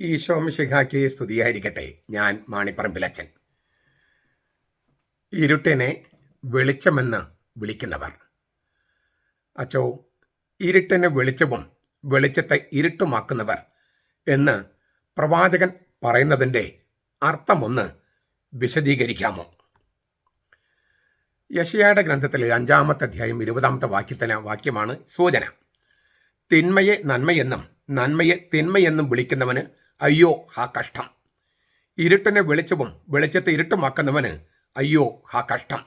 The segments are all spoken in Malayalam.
ഈശോമിശിഹാക്കി സ്തുതിയായിരിക്കട്ടെ. ഞാൻ മാണിപ്പറമ്പിലച്ചൻ ഇരുട്ടിനെ വെളിച്ചമെന്ന് വിളിക്കുന്നവർ. അച്ചോ ഇരുട്ടിനെ വെളിച്ചവും വെളിച്ചത്തെ ഇരുട്ടുമാക്കുന്നവർ എന്ന് പ്രവാചകൻ പറയുന്നതിന്റെ അർത്ഥമൊന്ന് വിശദീകരിക്കാമോ? യശയായുടെ ഗ്രന്ഥത്തിലെ അഞ്ചാമത്തെ അധ്യായം ഇരുപതാമത്തെ വാക്യത്തിലെ വാക്യമാണ് സൂചന. തിന്മയെ നന്മയെന്നും നന്മയെ തിന്മയെന്നും വിളിക്കുന്നവന് അയ്യോ ഹാ കഷ്ടം. ഇരുട്ടിനെ വെളിച്ചവും വെളിച്ചത്തെ ഇരുട്ടുമാക്കുന്നവന് അയ്യോ ഹാ കഷ്ടം.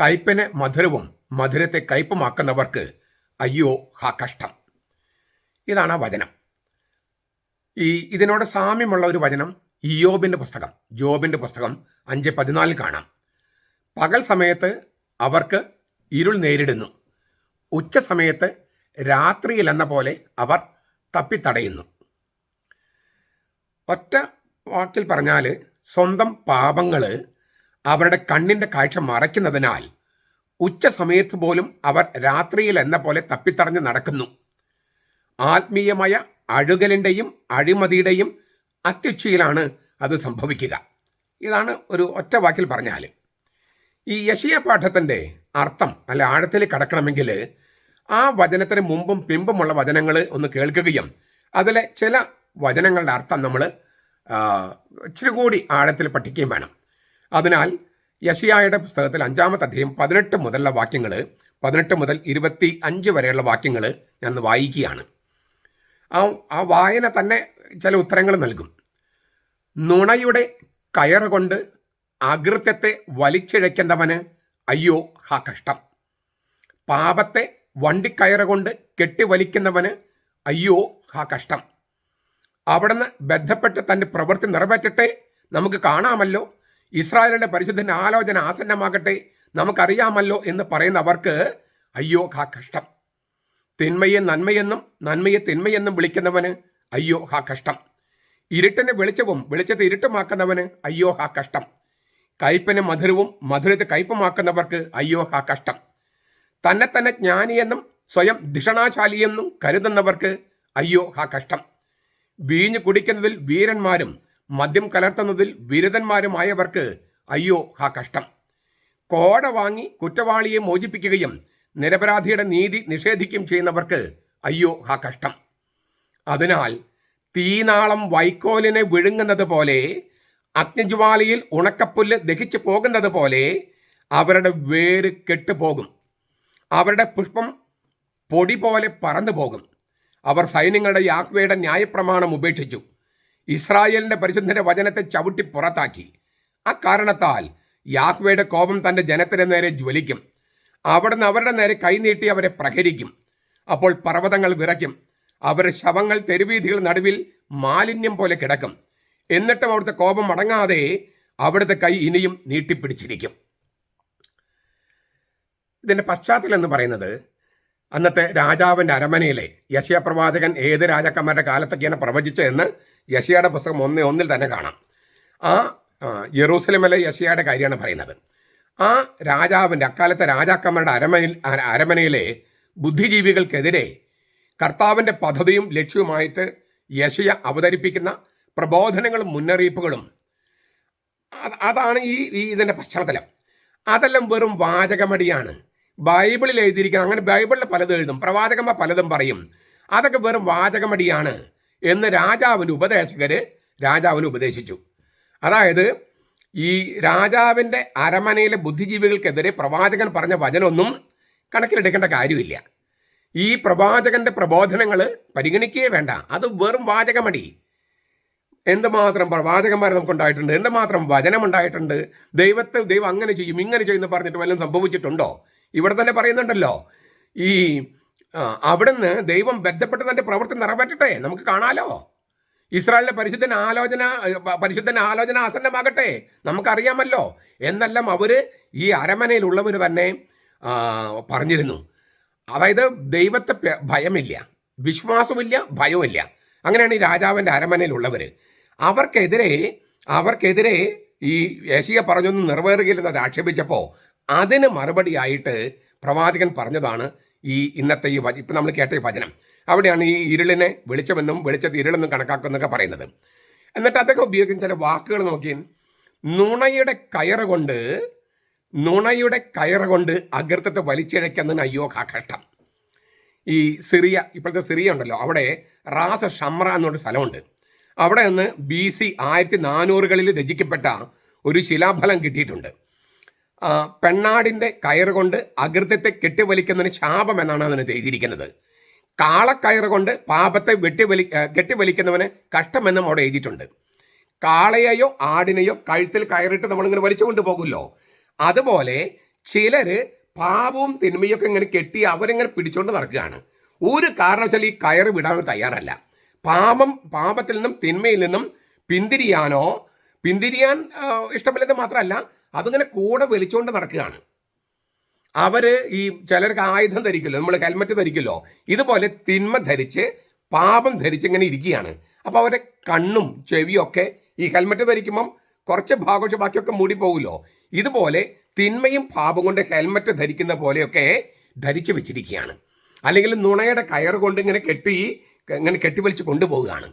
കയ്പിനെ മധുരവും മധുരത്തെ കയ്പുമാക്കുന്നവർക്ക് അയ്യോ ഹാ കഷ്ടം. ഇതാണ് ആ വചനം. ഈ ഇതിനോട് സാമ്യമുള്ള ഒരു വചനം ഇയോബിന്റെ പുസ്തകം. ജോബിന്റെ പുസ്തകം അഞ്ച് പതിനാലിൽ കാണാം. പകൽ സമയത്ത് അവർക്ക് ഇരുൾ നേരിടുന്നു. ഉച്ച സമയത്ത് രാത്രിയിൽ എന്ന പോലെ അവർ തപ്പിത്തടയുന്നു. ഒറ്റ വാക്കിൽ പറഞ്ഞാൽ സ്വന്തം പാപങ്ങൾ അവരുടെ കണ്ണിന്റെ കാഴ്ച മറയ്ക്കുന്നതിനാൽ ഉച്ച സമയത്ത് പോലും അവർ രാത്രിയിൽ എന്ന പോലെ തപ്പിത്തടഞ്ഞ് നടക്കുന്നു. ആത്മീയമായ അഴുകലിന്റെയും അഴിമതിയുടെയും അത്യുച്ചയിലാണ് അത് സംഭവിക്കുക. ഇതാണ് ഒരു ഒറ്റ വാക്കിൽ പറഞ്ഞാൽ ഈ യശീയ പാഠത്തിന്റെ അർത്ഥം അല്ല ആഴത്തിൽ കടക്കണമെങ്കിൽ ആ വചനത്തിന് മുമ്പും പിമ്പുമുള്ള വചനങ്ങൾ ഒന്ന് കേൾക്കുകയും അതിലെ ചില വചനങ്ങളുടെ അർത്ഥം നമ്മൾ ഇച്ചിരി കൂടി ആഴത്തിൽ പഠിക്കുകയും വേണം. അതിനാൽ യഷിയായുടെ പുസ്തകത്തിൽ അഞ്ചാമത്തെ അധ്യായം പതിനെട്ട് മുതലുള്ള വാക്യങ്ങൾ പതിനെട്ട് മുതൽ ഇരുപത്തി അഞ്ച് വരെയുള്ള വാക്യങ്ങൾ ഞാൻ വായിക്കുകയാണ്. ആ ആ വായന തന്നെ ചില ഉത്തരങ്ങൾ നൽകും. നുണയുടെ കയറുകൊണ്ട് അകൃത്യത്തെ വലിച്ചിഴയ്ക്കുന്നവന് അയ്യോ ആ കഷ്ടം. പാപത്തെ വണ്ടിക്കയറുകൊണ്ട് കെട്ടിവലിക്കുന്നവന് അയ്യോ ആ കഷ്ടം. അവിടുന്ന് ബന്ധപ്പെട്ട് തന്റെ പ്രവൃത്തി നിറവേറ്റട്ടെ. നമുക്ക് കാണാമല്ലോ. ഇസ്രായേലിന്റെ പരിശുദ്ധന്റെ ആലോചന ആസന്നമാകട്ടെ. നമുക്കറിയാമല്ലോ എന്ന് പറയുന്നവർക്ക് അയ്യോ ഹാ കഷ്ടം. തിന്മയെ നന്മയെന്നും നന്മയെ തിന്മയെന്നും വിളിക്കുന്നവന് അയ്യോ ഹാ കഷ്ടം. ഇരുട്ടിനെ വെളിച്ചവും വെളിച്ചത്തെ ഇരുട്ടുമാക്കുന്നവന് അയ്യോ ഹാ കഷ്ടം. കയ്പന് മധുരവും മധുരത്തെ കയ്പുമാക്കുന്നവർക്ക് അയ്യോ ഹാ കഷ്ടം. തന്നെ തന്നെ ജ്ഞാനിയെന്നും സ്വയം ധിഷണാശാലിയെന്നും കരുതുന്നവർക്ക് അയ്യോ ഹാ കഷ്ടം. വീഞ്ഞു കുടിക്കുന്നതിൽ വീരന്മാരും മദ്യം കലർത്തുന്നതിൽ ബിരുദന്മാരുമായവർക്ക് അയ്യോ ആ കഷ്ടം. കോട വാങ്ങി കുറ്റവാളിയെ മോചിപ്പിക്കുകയും നിരപരാധിയുടെ നീതി നിഷേധിക്കുകയും ചെയ്യുന്നവർക്ക് അയ്യോ ആ കഷ്ടം. അതിനാൽ തീനാളം വൈക്കോലിനെ വിഴുങ്ങുന്നത് പോലെ അഗ്നിജ്വാലയിൽ ഉണക്കപ്പുല്ല് ദഹിച്ചു പോകുന്നത് പോലെ അവരുടെ വേര് കെട്ടുപോകും. അവരുടെ പുഷ്പം പൊടി പോലെ പറന്നു പോകും അവർ സൈന്യങ്ങളുടെ യാഹ്വയുടെ ന്യായപ്രമാണം ഉപേക്ഷിച്ചു. ഇസ്രായേലിന്റെ പരിശുദ്ധന്റെ വചനത്തെ ചവിട്ടി പുറത്താക്കി. അക്കാരണത്താൽ യാഹ്വയുടെ കോപം തന്റെ ജനത്തിന് നേരെ ജ്വലിക്കും. അവിടുന്ന് അവരുടെ നേരെ കൈനീട്ടി അവരെ പ്രഹരിക്കും. അപ്പോൾ പർവതങ്ങൾ വിറയ്ക്കും. അവരുടെ ശവങ്ങൾ തെരുവീതികൾ നടുവിൽ മാലിന്യം പോലെ കിടക്കും. എന്നിട്ടും അവിടുത്തെ കോപം അടങ്ങാതെ അവിടുത്തെ കൈ ഇനിയും നീട്ടിപ്പിടിച്ചിരിക്കും. ഇതിന്റെ പശ്ചാത്തലം എന്ന് പറയുന്നത് അന്നത്തെ രാജാവിന്റെ അരമനയിലെ യശയ പ്രവാചകൻ ഏത് രാജാക്കന്മാരുടെ കാലത്തൊക്കെയാണ് പ്രവചിച്ചതെന്ന് യശയുടെ പുസ്തകം ഒന്ന് ഒന്നിൽ തന്നെ കാണാം. ആ യെറൂസലമിലെ യശയുടെ കാര്യമാണ് പറയുന്നത്. ആ രാജാവിന്റെ അക്കാലത്തെ രാജാക്കന്മാരുടെ അരമനയിൽ അരമനയിലെ ബുദ്ധിജീവികൾക്കെതിരെ കർത്താവിന്റെ പദ്ധതിയും ലക്ഷ്യവുമായിട്ട് യശയ അവതരിപ്പിക്കുന്ന പ്രബോധനങ്ങളും മുന്നറിയിപ്പുകളും. അതാണ് ഈ ഇതിന്റെ പശ്ചാത്തലം. അതെല്ലാം വെറും വാചകമടിയാണ്. ബൈബിളിൽ എഴുതിയിരിക്കുന്ന അങ്ങനെ ബൈബിളിൽ പലതും എഴുതും പ്രവാചകന്മാർ പലതും പറയും. അതൊക്കെ വെറും വാചകമടിയാണ് എന്ന് രാജാവിന് ഉപദേശകർ രാജാവിന് ഉപദേശിച്ചു. അതായത് ഈ രാജാവിന്റെ അരമനയിലെ ബുദ്ധിജീവികൾക്കെതിരെ പ്രവാചകൻ പറഞ്ഞ വചനമൊന്നും കണക്കിലെടുക്കേണ്ട കാര്യമില്ല. ഈ പ്രവാചകന്റെ പ്രബോധനങ്ങൾ പരിഗണിക്കുകയേ വേണ്ട. അത് വെറും വാചകമടി. എന്തുമാത്രം പ്രവാചകന്മാർ നമുക്കുണ്ടായിട്ടുണ്ട്? എന്തുമാത്രം വചനമുണ്ടായിട്ടുണ്ട്? ദൈവത്തെ ദൈവം അങ്ങനെ ചെയ്യും ഇങ്ങനെ ചെയ്യുന്നു പറഞ്ഞിട്ട് വല്ലതും സംഭവിച്ചിട്ടുണ്ടോ? ഇവിടെ തന്നെ പറയുന്നുണ്ടല്ലോ. ഈ അവിടുന്ന് ദൈവം ബന്ധപ്പെട്ട് തന്റെ പ്രവൃത്തി നിറവേറ്റട്ടെ. നമുക്ക് കാണാലോ? ഇസ്രായേലിന്റെ പരിശുദ്ധൻ ആലോചന പരിശുദ്ധൻ ആലോചന ആസന്നമാകട്ടെ. നമുക്കറിയാമല്ലോ. എന്നെല്ലാം അവർ ഈ അരമനയിലുള്ളവർ തന്നെ പറഞ്ഞിരുന്നു. അതായത് ദൈവത്തെ ഭയമില്ല. വിശ്വാസമില്ല ഭയമില്ല അങ്ങനെയാണ് ഈ രാജാവിന്റെ അരമനയിലുള്ളവർ അവർക്കെതിരെ അവർക്കെതിരെ ഈ യേശിയ പറഞ്ഞൊന്നും നിറവേറുകയില്ലെന്ന് ആക്ഷേപിച്ചപ്പോൾ അതിന് മറുപടിയായിട്ട് പ്രവാചകൻ പറഞ്ഞതാണ് ഈ ഇന്നത്തെ ഈ ഇപ്പം നമ്മൾ കേട്ട ഈ വചനം. അവിടെയാണ് ഈ ഇരുളിനെ വെളിച്ചമെന്നും വെളിച്ചത്തെ ഇരുളെന്നും കണക്കാക്കുന്നൊക്കെ പറയുന്നത്. എന്നിട്ട് അതൊക്കെ ഉപയോഗിക്കുന്ന ചില വാക്കുകൾ നോക്കി. നുണയുടെ കയറ് കൊണ്ട് നുണയുടെ കയറ് കൊണ്ട് അകൃത്തത്തെ വലിച്ചിഴയ്ക്കുന്നതിന് അയ്യോ കഷ്ടം. ഈ സിറിയ ഇപ്പോഴത്തെ സിറിയ ഉണ്ടല്ലോ. അവിടെ റാസ ഷമ്ര എന്നൊരു സ്ഥലമുണ്ട്. അവിടെ നിന്ന് ബി സി ആയിരത്തി നാനൂറുകളിൽ രചിക്കപ്പെട്ട ഒരു ശിലാഫലം കിട്ടിയിട്ടുണ്ട്. പെണ്ണാടിന്റെ കയറുകൊണ്ട് അകൃത്യത്തെ കെട്ടിവലിക്കുന്നതിന് ശാപം എന്നാണ് അതിന് എഴുതിയിരിക്കുന്നത്. കാളക്കയറ് കൊണ്ട് പാപത്തെ വെട്ടിവലി കെട്ടിവലിക്കുന്നവന് കഷ്ടമെന്നും അവിടെ എഴുതിയിട്ടുണ്ട്. കാളയെയോ ആടിനെയോ കഴുത്തിൽ കയറിട്ട് നമ്മളിങ്ങനെ വലിച്ചു കൊണ്ടുപോകുമല്ലോ. അതുപോലെ ചിലര് പാപവും തിന്മയൊക്കെ ഇങ്ങനെ കെട്ടി അവരിങ്ങനെ പിടിച്ചുകൊണ്ട് നടക്കുകയാണ്. ഒരു കാരണവശാലും ഈ കയറ് വിടാൻ തയ്യാറല്ല. പാപം പാപത്തിൽ നിന്നും തിന്മയിൽ നിന്നും പിന്തിരിയാനോ പിന്തിരിയാൻ ഇഷ്ടമില്ലെന്ന് മാത്രമല്ല അതിങ്ങനെ കൂടെ വലിച്ചുകൊണ്ട് നടക്കുകയാണ്. അവർ ഈ ചിലർക്ക് ആയുധം ധരിക്കല്ലോ നമ്മൾ ഹെൽമറ്റ് ധരിക്കല്ലോ. ഇതുപോലെ തിന്മ ധരിച്ച് പാപം ധരിച്ച് ഇങ്ങനെ ഇരിക്കുകയാണ്. അപ്പോൾ അവരെ കണ്ണും ചെവിയും ഒക്കെ ഈ ഹെൽമറ്റ് ധരിക്കുമ്പം കുറച്ച് ഭാഗം ബാക്കിയൊക്കെ മൂടി പോകുമല്ലോ ഇതുപോലെ തിന്മയും പാപം കൊണ്ട് ഹെൽമറ്റ് ധരിക്കുന്ന പോലെയൊക്കെ ധരിച്ചു വെച്ചിരിക്കുകയാണ്. അല്ലെങ്കിൽ നുണയുടെ കയർ കൊണ്ട് ഇങ്ങനെ കെട്ടി ഇങ്ങനെ കെട്ടിവലിച്ച് കൊണ്ടുപോവുകയാണ്.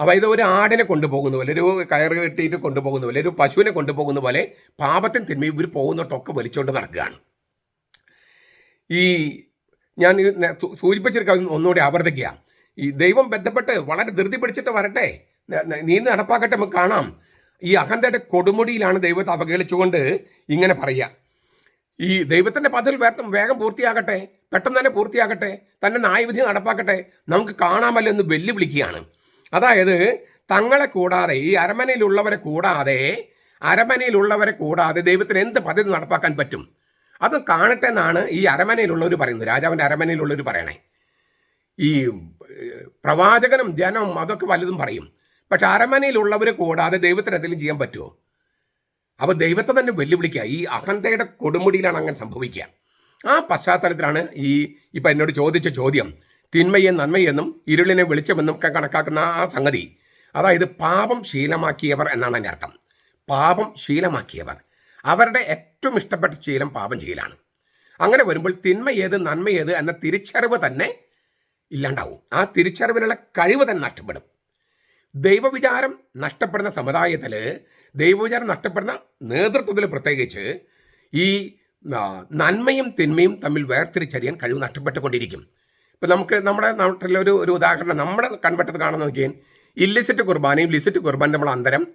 അതായത് ഒരു ആടിനെ കൊണ്ടുപോകുന്ന പോലെ ഒരു കയറ് കെട്ടിയിട്ട് കൊണ്ടുപോകുന്ന പോലെ ഒരു പശുവിനെ കൊണ്ടുപോകുന്ന പോലെ പാപത്തിൻ തിന്മയും ഇവർ പോകുന്നിടത്തൊക്കെ വലിച്ചുകൊണ്ട് നടക്കുകയാണ്. ഈ ഞാൻ ഇത് നേ- സൂ- സൂചിപ്പിച്ചൊരു കാര്യം ഒന്നുകൂടി ആവർത്തിക്കുക. ഈ ദൈവം ബന്ധപ്പെട്ട് വളരെ ധൃതി പിടിച്ചിട്ട് വരട്ടെ. ന- ന- നീ നടപ്പാക്കട്ടെ നമുക്ക് കാണാം. ഈ അഹന്തയുടെ കൊടുമുടിയിലാണ് ദൈവത്തെ അവഗണിച്ചുകൊണ്ട് ഇങ്ങനെ പറയുക. ഈ ദൈവത്തിന്റെ പദ്ധതി വേഗം വേഗം പൂർത്തിയാകട്ടെ. പെട്ടെന്ന് തന്നെ പൂർത്തിയാകട്ടെ. തന്നെ നായവിധി നടപ്പാക്കട്ടെ. നമുക്ക് കാണാമല്ലോ എന്ന് വെല്ലുവിളിക്കുകയാണ്. അതായത് തങ്ങളെ കൂടാതെ ഈ അരമനയിലുള്ളവരെ കൂടാതെ അരമനയിലുള്ളവരെ കൂടാതെ ദൈവത്തിന് എന്ത് പദ്ധതി നടപ്പാക്കാൻ പറ്റും? അത് കാണട്ടെ എന്നാണ് ഈ അരമനയിലുള്ളവർ പറയുന്നത്. രാജാവിന്റെ അരമനയിലുള്ളവർ പറയണേ. ഈ പ്രവാചകനും ജനവും അതൊക്കെ വലുതും പറയും. പക്ഷെ അരമനയിലുള്ളവർ കൂടാതെ ദൈവത്തിന് എന്തെങ്കിലും ചെയ്യാൻ പറ്റുമോ അപ്പോൾ ദൈവത്തെ തന്നെ വെല്ലുവിളിക്കുക. ഈ അഹന്തയുടെ കൊടുമുടിയിലാണ് അങ്ങനെ സംഭവിക്കുക. ആ പശ്ചാത്തലത്തിലാണ് ഈ ഇപ്പം എന്നോട് ചോദിച്ച ചോദ്യം. തിന്മയും നന്മയെന്നും ഇരുളിനെ വെളിച്ചമെന്നും ഒക്കെ കണക്കാക്കുന്ന ആ സംഗതി. അതായത് പാപം ശീലമാക്കിയവർ എന്നാണ് അതിന്റെ അർത്ഥം. പാപം ശീലമാക്കിയവർ. അവരുടെ ഏറ്റവും ഇഷ്ടപ്പെട്ട ശീലം പാപം ചെയ്യലാണ്. അങ്ങനെ വരുമ്പോൾ തിന്മ ഏത് നന്മ ഏത് എന്ന തിരിച്ചറിവ് തന്നെ ഇല്ലാണ്ടാവും. ആ തിരിച്ചറിവിനുള്ള കഴിവ് തന്നെ നഷ്ടപ്പെടും. ദൈവവിചാരം നഷ്ടപ്പെടുന്ന സമുദായത്തിൽ ദൈവവിചാരം നഷ്ടപ്പെടുന്ന നേതൃത്വത്തിൽ പ്രത്യേകിച്ച് ഈ നന്മയും തിന്മയും തമ്മിൽ വേർതിരിച്ചറിയാൻ കഴിവ് നഷ്ടപ്പെട്ടുകൊണ്ടിരിക്കും. ഇപ്പം നമുക്ക് നമ്മുടെ നാട്ടിലൊരു ഒരു ഒരു ഉദാഹരണം നമ്മുടെ കൺവെട്ടത്ത് കാണുന്ന നോക്കിയാൽ ഇല്ലിസിറ്റ് കുർബാനയും ലിസിറ്റ് കുർബാന നമ്മൾ അന്തരം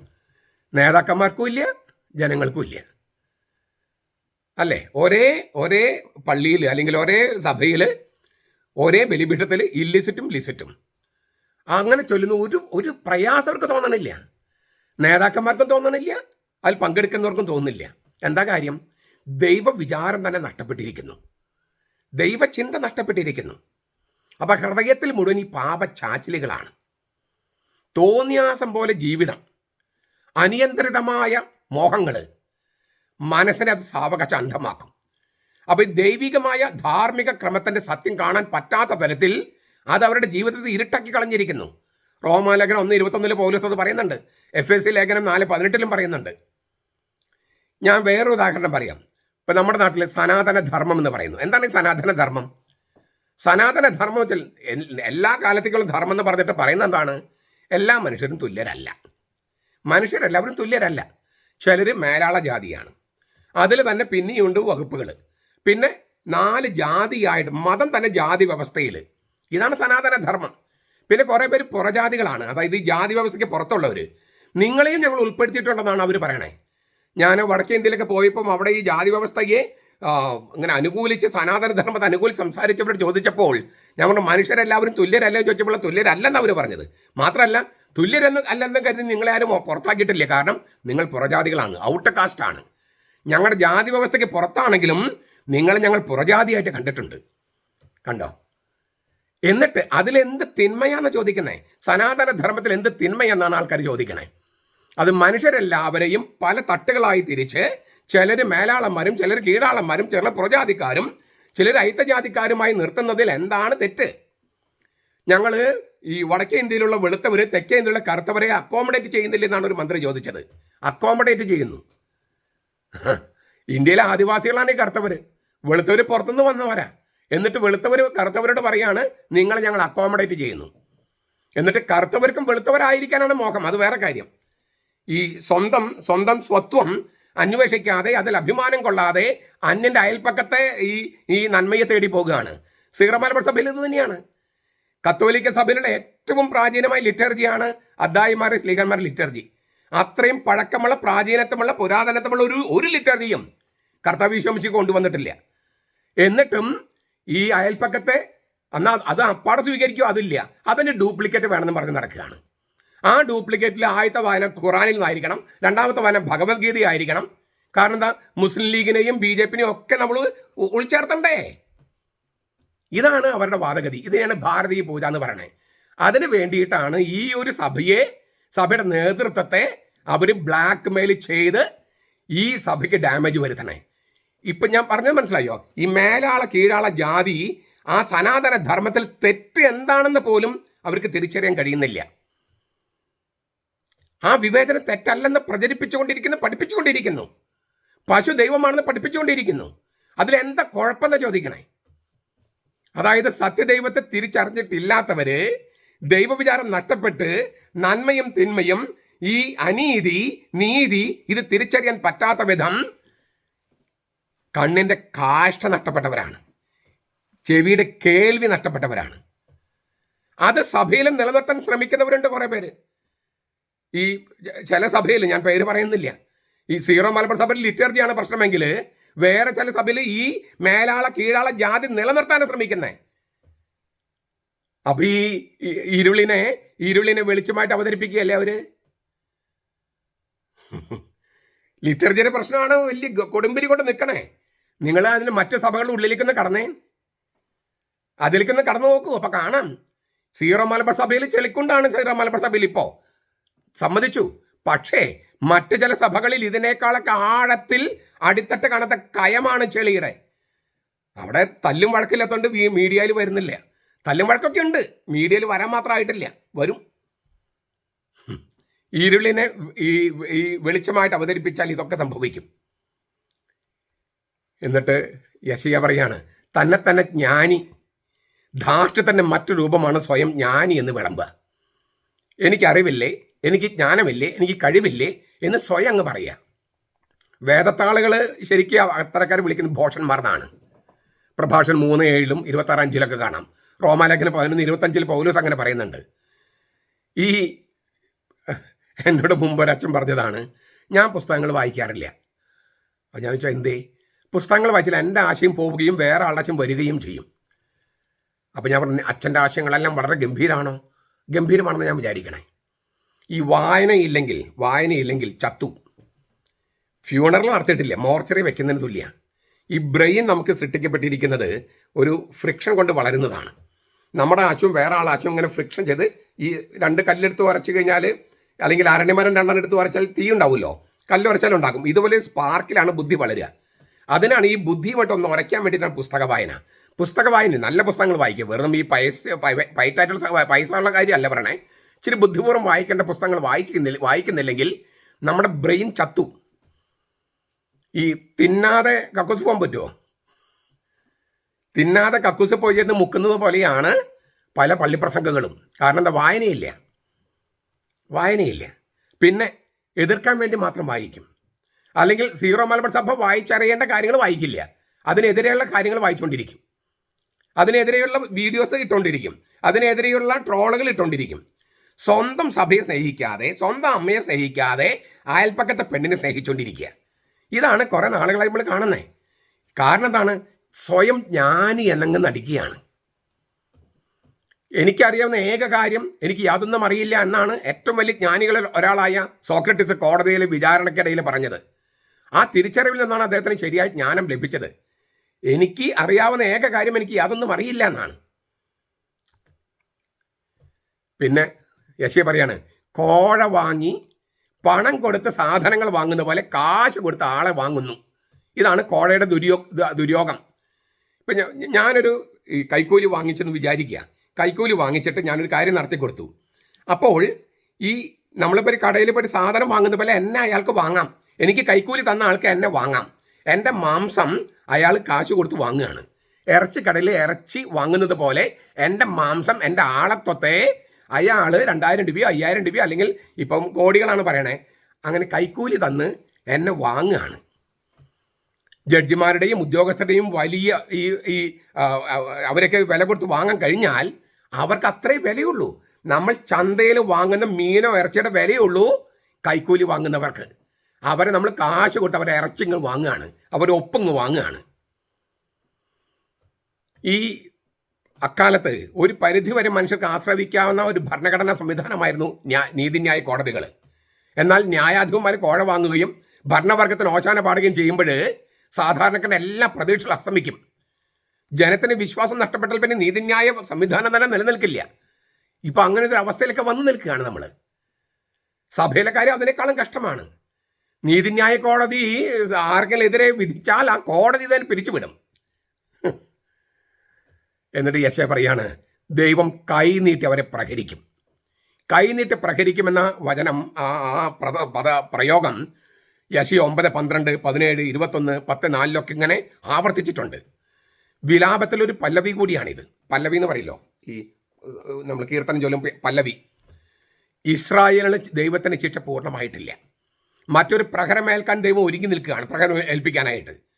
നേതാക്കന്മാർക്കും ഇല്ല ജനങ്ങൾക്കും ഇല്ല. അല്ലേ? ഒരേ ഒരേ പള്ളിയിൽ അല്ലെങ്കിൽ ഒരേ സഭയിൽ ഒരേ ബലിപീഠത്തിൽ ഇല്ലിസിറ്റും ലിസിറ്റും അങ്ങനെ ചൊല്ലുന്ന ഒരു ഒരു പ്രയാസം അവർക്ക് തോന്നണില്ല. നേതാക്കന്മാർക്കും തോന്നണില്ല അതിൽ പങ്കെടുക്കുന്നവർക്കും തോന്നുന്നില്ല എന്താ കാര്യം? ദൈവ വിചാരം തന്നെ നഷ്ടപ്പെട്ടിരിക്കുന്നു. ദൈവചിന്ത നഷ്ടപ്പെട്ടിരിക്കുന്നു. അപ്പൊ ഹൃദയത്തിൽ മുഴുവൻ ഈ പാപച്ചാച്ചിലുകളാണ് തോന്നിയാസം പോലെ ജീവിതം അനിയന്ത്രിതമായ മോഹങ്ങൾ മനസ്സിനെ അത് സാവകാശം അന്ധമാക്കും. അപ്പൊ ഈ ദൈവികമായ ധാർമ്മിക ക്രമത്തിന്റെ സത്യം കാണാൻ പറ്റാത്ത തരത്തിൽ അത് അവരുടെ ജീവിതത്തിൽ ഇരുട്ടാക്കി കളഞ്ഞിരിക്കുന്നു. റോമാലേഖനം ഒന്ന് ഇരുപത്തൊന്നിൽ പോലീസ് അത് പറയുന്നുണ്ട്. എഫ് എസ് സി ലേഖനം നാല് പതിനെട്ടിലും പറയുന്നുണ്ട്. ഞാൻ വേറൊരു ഉദാഹരണം പറയാം. ഇപ്പൊ നമ്മുടെ നാട്ടിൽ സനാതന ധർമ്മം എന്ന് പറയുന്നു. എന്താണ് ഈ സനാതന ധർമ്മം സനാതന ധർമ്മത്തിൽ എല്ലാ കാലത്തേക്കുള്ള ധർമ്മം എന്ന് പറഞ്ഞിട്ട് പറയുന്ന എന്താണ്? എല്ലാ മനുഷ്യരും തുല്യരല്ല. മനുഷ്യരെല്ലാവരും തുല്യരല്ല. ചിലർ മേലാള ജാതിയാണ്. അതിൽ തന്നെ പിന്നെയുണ്ട് വകുപ്പുകൾ പിന്നെ നാല് ജാതിയായിട്ട് മതം തന്നെ ജാതി വ്യവസ്ഥയിൽ ഇതാണ് സനാതന ധർമ്മം പിന്നെ കുറേ പേര് പുറജാതികളാണ്. അതായത് ഈ ജാതി വ്യവസ്ഥയ്ക്ക് പുറത്തുള്ളവർ നിങ്ങളെയും ഞങ്ങൾ ഉൾപ്പെടുത്തിയിട്ടുണ്ടെന്നാണ് അവർ പറയണേ. ഞാൻ വടക്കേ ഇന്ത്യയിലൊക്കെ പോയപ്പം അവിടെ ഈ ജാതി വ്യവസ്ഥയെ ഇങ്ങനെ അനുകൂലിച്ച് സനാതന ധർമ്മത്തെ അനുകൂലിച്ച് സംസാരിച്ചവരോട് ചോദിച്ചപ്പോൾ ഞങ്ങളുടെ മനുഷ്യരെല്ലാവരും തുല്യരല്ലേ? ചോദിച്ചപ്പോൾ തുല്യരല്ലെന്ന് അവർ പറഞ്ഞത്. മാത്രമല്ല തുല്യരെന്ന് അല്ലെന്ന് കരുതി നിങ്ങളെ ആരും പുറത്താക്കിയിട്ടില്ല. കാരണം നിങ്ങൾ പുറജാതികളാണ് ഔട്ട് കാസ്റ്റ് ആണ്. ഞങ്ങളുടെ ജാതി വ്യവസ്ഥയ്ക്ക് പുറത്താണെങ്കിലും നിങ്ങളെ ഞങ്ങൾ പുറജാതിയായിട്ട് കണ്ടിട്ടുണ്ട്. കണ്ടോ? എന്നിട്ട് അതിലെന്ത് തിന്മയാണെന്ന് ചോദിക്കുന്നേ? സനാതന ധർമ്മത്തിൽ എന്ത് തിന്മയെന്നാണ് ആൾക്കാർ ചോദിക്കണേ? അത് മനുഷ്യരെല്ലാവരെയും പല തട്ടുകളായി തിരിച്ച് ചിലർ മേലാളന്മാരും ചിലർ കീഴാളന്മാരും ചിലർ പുറജാതിക്കാരും ചിലർ അയിത്തജാതിക്കാരുമായി നിർത്തുന്നതിൽ എന്താണ് തെറ്റ്? ഞങ്ങൾ ഈ വടക്കേ ഇന്ത്യയിലുള്ള വെളുത്തവർ തെക്കേ ഇന്ത്യയിലുള്ള കറുത്തവരെ അക്കോമഡേറ്റ് ചെയ്യുന്നില്ല എന്നാണ് ഒരു മന്ത്രി ചോദിച്ചത്. അക്കോമഡേറ്റ് ചെയ്യുന്നു. ഇന്ത്യയിലെ ആദിവാസികളാണ് ഈ കറുത്തവർ വെളുത്തവർ പുറത്തുനിന്ന് വന്നവരാ. എന്നിട്ട് വെളുത്തവർ കറുത്തവരോട് പറയാണ് നിങ്ങളെ ഞങ്ങൾ അക്കോമഡേറ്റ് ചെയ്യുന്നു. എന്നിട്ട് കറുത്തവർക്കും വെളുത്തവരായിരിക്കാനാണ് മോഹം. അത് വേറെ കാര്യം. ഈ സ്വന്തം സ്വന്തം സ്വത്വം അന്വേഷിക്കാതെ അതിൽ അഭിമാനം കൊള്ളാതെ അന്യന്റെ അയൽപ്പക്കത്തെ ഈ ഈ നന്മയെ തേടി പോകുകയാണ്. സീറമലബർ സഭയിൽ ഇത് തന്നെയാണ്. കത്തോലിക്ക സഭയിലുള്ള ഏറ്റവും പ്രാചീനമായ ലിറ്റർജിയാണ് അദ്ദായിമാരെ സ്ലീഹന്മാരുടെ ലിറ്റർജി. അത്രയും പഴക്കമുള്ള പ്രാചീനത്വമുള്ള പുരാതനത്വമുള്ള ഒരു ഒരു ലിറ്റർജിയും കർത്താവിശ്വമിച്ച് കൊണ്ടുവന്നിട്ടില്ല. എന്നിട്ടും ഈ അയൽപ്പക്കത്തെ അന്നാ അത് അപ്പാടെ സ്വീകരിക്കുമോ അതില്ല. അതിന്റെ ഡ്യൂപ്ലിക്കേറ്റ് വേണമെന്ന് പറഞ്ഞ് നടക്കുകയാണ്. ആ ഡ്യൂപ്ലിക്കേറ്റിൽ ആദ്യത്തെ വായന ഖുറാനിൽ നിന്നായിരിക്കണം. രണ്ടാമത്തെ വായന ഭഗവത്ഗീത ആയിരിക്കണം. കാരണം എന്താ? മുസ്ലിം ലീഗിനെയും ബി ജെ പിനെയും ഒക്കെ നമ്മൾ ഉൾച്ചേർത്തണ്ടേ? ഇതാണ് അവരുടെ വാദഗതി. ഇതിനെയാണ് ഭാരതീയ പൂജ എന്ന് പറയുന്നത്. അതിന് വേണ്ടിയിട്ടാണ് ഈ ഒരു സഭയെ സഭയുടെ നേതൃത്വത്തെ അവർ ബ്ലാക്ക് മെയിൽ ചെയ്ത് ഈ സഭയ്ക്ക് ഡാമേജ് വരുത്തണേ. ഇപ്പൊ ഞാൻ പറഞ്ഞത് മനസ്സിലായോ? ഈ മേലാള കീഴാള ജാതി ആ സനാതന ധർമ്മത്തിൽ തെറ്റ് എന്താണെന്ന് പോലും അവർക്ക് തിരിച്ചറിയാൻ കഴിയുന്നില്ല. ആ വിവേചനം തെറ്റല്ലെന്ന് പ്രചരിപ്പിച്ചുകൊണ്ടിരിക്കുന്നു പഠിപ്പിച്ചുകൊണ്ടിരിക്കുന്നു. പശു ദൈവമാണെന്ന് പഠിപ്പിച്ചുകൊണ്ടിരിക്കുന്നു. അതിലെന്താ കുഴപ്പമെന്ന് ചോദിക്കണേ? അതായത് സത്യദൈവത്തെ തിരിച്ചറിഞ്ഞിട്ടില്ലാത്തവര് ദൈവവിചാരം നഷ്ടപ്പെട്ട് നന്മയും തിന്മയും ഈ അനീതി നീതി ഇത് തിരിച്ചറിയാൻ പറ്റാത്ത വിധം കണ്ണിന്റെ കാഷ്ട നഷ്ടപ്പെട്ടവരാണ്. ചെവിയുടെ കേൾവി നഷ്ടപ്പെട്ടവരാണ്. അത് സഭയിലും നിലനിർത്താൻ ശ്രമിക്കുന്നവരുണ്ട് കുറെ പേര്. ഈ ചില സഭയിൽ ഞാൻ പേര് പറയുന്നില്ല. ഈ സീറോ മലബാർ സഭയിൽ ലിറ്റർജിയാണ് പ്രശ്നമെങ്കിൽ വേറെ ചില സഭയിൽ ഈ മേലാള കീഴാള ജാതി നിലനിർത്താൻ ശ്രമിക്കുന്നത് അപ്പൊ ഈ ഈ- ഇരുളിനെ ഇരുളിനെ വെളിച്ചമായിട്ട് അവതരിപ്പിക്കുകയല്ലേ അവർ? ലിറ്റർജിയുടെ പ്രശ്നമാണ് വലിയ കൊടുമ്പിരി കൊണ്ട് നിൽക്കണേ. നിങ്ങൾ അതിന് മറ്റു സഭകളുടെ ഉള്ളിലേക്കൊന്ന് കടന്നേ. അതിലേക്കൊന്ന് കടന്നു നോക്കൂ. അപ്പൊ കാണാം. സീറോ മലബാർ സഭയിൽ ചെളിക്കുണ്ടാണ് സീറോ മലബാർ സഭയിൽ ഇപ്പോ. സമ്മതിച്ചു. പക്ഷേ മറ്റു ചില സഭകളിൽ ഇതിനേക്കാളൊക്കെ ആഴത്തിൽ അടിത്തട്ട് കാണാത്ത കയമാണ് ചെളിയുടെ. അവിടെ തല്ലും വഴക്കില്ലാത്തതുകൊണ്ട് മീഡിയയിൽ വരുന്നില്ല. തല്ലും വഴക്കൊക്കെ ഉണ്ട്. മീഡിയയിൽ വരാൻ മാത്രമായിട്ടില്ല. വരും. ഇരുളിനെ ഈ ഈ വെളിച്ചമായിട്ട് അവതരിപ്പിച്ചാൽ ഇതൊക്കെ സംഭവിക്കും. എന്നിട്ട് യശയ പറയാണ് തന്നെ തന്നെ ജ്ഞാനി. ധാർഷ്ട്യത്തിന്റെ മറ്റു രൂപമാണ് സ്വയം ജ്ഞാനി എന്ന് വിളമ്പുക. എനിക്കറിവില്ലേ എനിക്ക് ജ്ഞാനമില്ലേ എനിക്ക് കഴിവില്ലേ എന്ന് സ്വയം അങ്ങ് പറയുക. വേദത്താളുകൾ ശരിക്കും അത്തരക്കാർ വിളിക്കുന്നത് ഭോഷന്മാർ എന്നാണ് പ്രഭാഷൺ മൂന്ന് ഏഴിലും ഇരുപത്താറ് അഞ്ചിലൊക്കെ കാണാം. റോമാലേഖനം പതിനൊന്ന് ഇരുപത്തഞ്ചിൽ പൗലൂസ് അങ്ങനെ പറയുന്നുണ്ട്. ഈ എന്നോട് മുമ്പ് ഒരച്ഛൻ പറഞ്ഞതാണ് ഞാൻ പുസ്തകങ്ങൾ വായിക്കാറില്ല. അപ്പോൾ ഞാൻ ചോദിച്ചാൽ എന്തേ? പുസ്തകങ്ങൾ വായിച്ചാൽ എന്റെ ആശയം പോവുകയും വേറെ ആളുടെ ആശയം വരികയും ചെയ്യും. അപ്പോൾ ഞാൻ പറഞ്ഞു അച്ഛന്റെ ആശയങ്ങളെല്ലാം വളരെ ഗംഭീരമാണോ ഗംഭീരമാണെന്ന് ഞാൻ വിചാരിക്കണേ. ഈ വായനയില്ലെങ്കിൽ വായനയില്ലെങ്കിൽ ചത്തു. ഫ്യൂണറൽ നടത്തിയിട്ടില്ല മോർച്ചറി വെക്കുന്നതിന് തുല്യ. ഈ ബ്രെയിൻ നമുക്ക് സൃഷ്ടിക്കപ്പെട്ടിരിക്കുന്നത് ഒരു ഫ്രിക്ഷൻ കൊണ്ട് വളരുന്നതാണ്. നമ്മുടെ ആശും വേറെ ആൾ ആശും ഇങ്ങനെ ഫ്രിക്ഷൻ ചെയ്ത് ഈ രണ്ട് കല്ലെടുത്ത് വരച്ചു കഴിഞ്ഞാൽ അല്ലെങ്കിൽ അരണ്യമരം രണ്ടെണ്ണം എടുത്ത് വരച്ചാൽ തീ ഉണ്ടാവുമല്ലോ? കല്ല് ഉരച്ചാൽ ഉണ്ടാക്കും ഇതുപോലെ സ്പാർക്കിലാണ് ബുദ്ധി വളരുക. അതിനാണ് ഈ ബുദ്ധിയുമായിട്ട് ഒന്ന് ഉരയ്ക്കാൻ വേണ്ടിയിട്ടാണ് പുസ്തക വായന. പുസ്തക വായന നല്ല പുസ്തകങ്ങൾ വായിക്കുക. വെറുതെ ഈ പൈസ പൈസ പൈറ്റായിട്ടുള്ള പൈസ ഉള്ള കാര്യമല്ല പറയണേ. ഇച്ചിരി ബുദ്ധിപൂർവം വായിക്കേണ്ട പുസ്തകങ്ങൾ വായിക്കുന്നില്ല വായിക്കുന്നില്ലെങ്കിൽ നമ്മുടെ ബ്രെയിൻ ചത്തു. ഈ തിന്നാതെ കക്കൂസ് പോകാൻ പറ്റുമോ തിന്നാതെ കക്കൂസ് പോയി ചെന്ന് മുക്കുന്നത് പോലെയാണ് പല പള്ളിപ്രസംഗങ്ങളും. കാരണം എന്താ വായനയില്ല. വായനയില്ല. പിന്നെ എതിർക്കാൻ വേണ്ടി മാത്രം വായിക്കും. അല്ലെങ്കിൽ സീറോ മലബാർ സഭ വായിച്ചറിയേണ്ട കാര്യങ്ങൾ വായിക്കില്ല. അതിനെതിരെയുള്ള കാര്യങ്ങൾ വായിച്ചുകൊണ്ടിരിക്കും അതിനെതിരെയുള്ള വീഡിയോസ് ഇട്ടുകൊണ്ടിരിക്കും അതിനെതിരെയുള്ള ട്രോളുകൾ ഇട്ടുകൊണ്ടിരിക്കും സ്വന്തം സഭയെ സ്നേഹിക്കാതെ സ്വന്തം അമ്മയെ സ്നേഹിക്കാതെ അയൽപ്പക്കത്തെ പെണ്ണിനെ സ്നേഹിച്ചുകൊണ്ടിരിക്കുക ഇതാണ് കുറെ നാളുകളായി നമ്മൾ കാണുന്നത് കാരണം എന്താണ്? സ്വയം ജ്ഞാനി എന്നങ്ങ് നടിക്കുകയാണ്. എനിക്കറിയാവുന്ന ഏക കാര്യം എനിക്ക് യാതൊന്നും അറിയില്ല എന്നാണ് ഏറ്റവും വലിയ ജ്ഞാനികളിൽ ഒരാളായ സോക്രട്ടിസ് കോടതിയിലെ വിചാരണയ്ക്കിടയിൽ പറഞ്ഞത്. ആ തിരിച്ചറിവിൽ നിന്നാണ് അദ്ദേഹത്തിന് ശരിയായ ജ്ഞാനം ലഭിച്ചത്. എനിക്ക് അറിയാവുന്ന ഏക കാര്യം എനിക്ക് യാതൊന്നും അറിയില്ല എന്നാണ്. പിന്നെ യശി പറയാണ് കോഴ വാങ്ങി പണം കൊടുത്ത് സാധനങ്ങൾ വാങ്ങുന്ന പോലെ കാശ് കൊടുത്ത് ആളെ വാങ്ങുന്നു. ഇതാണ് കോഴയുടെ ദുര്യോ ദുര്യോഗം. ഇപ്പം ഞാനൊരു കൈക്കൂലി വാങ്ങിച്ചെന്ന് വിചാരിക്കുക. കൈക്കൂലി വാങ്ങിച്ചിട്ട് ഞാനൊരു കാര്യം നടത്തി കൊടുത്തു. അപ്പോൾ ഈ നമ്മളിപ്പോൾ ഒരു കടയിൽ പോയി ഒരു സാധനം വാങ്ങുന്ന പോലെ എന്നെ അയാൾക്ക് വാങ്ങാം. എനിക്ക് കൈക്കൂലി തന്ന ആൾക്ക് എന്നെ വാങ്ങാം. എന്റെ മാംസം അയാൾ കാശ് കൊടുത്ത് വാങ്ങുകയാണ്. ഇറച്ചി കടയിൽ ഇറച്ചി വാങ്ങുന്നത് പോലെ എന്റെ മാംസം എന്റെ ആളത്വത്തെ അയാൾ രണ്ടായിരം രൂപയോ അയ്യായിരം രൂപയോ അല്ലെങ്കിൽ ഇപ്പം കോടികളാണ് പറയണേ. അങ്ങനെ കൈക്കൂലി തന്ന് എന്നെ വാങ്ങുകയാണ് ജഡ്ജിമാരുടെയും ഉദ്യോഗസ്ഥരുടെയും വലിയ ഈ ഈ അവരൊക്കെ വില കൊടുത്ത് വാങ്ങാൻ കഴിഞ്ഞാൽ അവർക്ക് അത്രേ വിലയുള്ളൂ. നമ്മൾ ചന്തയിൽ വാങ്ങുന്ന മീനോ ഇറച്ചിയുടെ വിലയുള്ളൂ കൈക്കൂലി വാങ്ങുന്നവർക്ക്. അവരെ നമ്മൾ കാശ് കൊടുത്ത് അവരെ ഇറച്ചിങ്ങൾ വാങ്ങുകയാണ് അവരെ ഒപ്പങ്ങ് വാങ്ങുകയാണ് ഈ അക്കാലത്ത് ഒരു പരിധിവരെ മനുഷ്യർക്ക് ആശ്രയിക്കാവുന്ന ഒരു ഭരണഘടനാ സംവിധാനമായിരുന്നു നീതിന്യായ കോടതികൾ എന്നാൽ ന്യായാധിപന്മാർ കോഴ വാങ്ങുകയും ഭരണവർഗത്തിന് ഓശാന പാടുകയും ചെയ്യുമ്പോൾ സാധാരണക്കാരുടെ എല്ലാ പ്രതീക്ഷകൾ അസ്തമിക്കും. ജനത്തിന് വിശ്വാസം നഷ്ടപ്പെട്ടാൽ പിന്നെ നീതിന്യായ സംവിധാനം തന്നെ നിലനിൽക്കില്ല. ഇപ്പൊ അങ്ങനെ ഒരു അവസ്ഥയിലൊക്കെ വന്നു നിൽക്കുകയാണ് നമ്മൾ സഭയിലെ കാര്യം അതിനേക്കാളും കഷ്ടമാണ്. നീതിന്യായ കോടതി ആർക്കെങ്കിലും എതിരെ വിധിച്ചാൽ ആ കോടതി തന്നെ പിരിച്ചുവിടും. എന്നിട്ട് യശ പറയാണ് ദൈവം കൈനീട്ടി അവരെ പ്രഹരിക്കും. കൈനീട്ടി പ്രഹരിക്കുമെന്ന വചനം ആ ആ പ്രത പദ പ്രയോഗം യശി ഒമ്പത് പന്ത്രണ്ട് പതിനേഴ് ഇരുപത്തൊന്ന് പത്ത് നാലിലൊക്കെ ഇങ്ങനെ ആവർത്തിച്ചിട്ടുണ്ട്. വിലാപത്തിലൊരു പല്ലവി കൂടിയാണിത്. പല്ലവി എന്ന് പറയില്ലോ? ഈ നമ്മൾ കീർത്തനം ചൊല്ലും പല്ലവി. ഇസ്രായേലിന് ദൈവത്തിന് ശിക്ഷ പൂർണമായിട്ടില്ല. മറ്റൊരു പ്രഹരമേൽക്കാൻ ദൈവം ഒരുങ്ങി നിൽക്കുകയാണ് പ്രഹരം ഏൽപ്പിക്കാനായിട്ട്.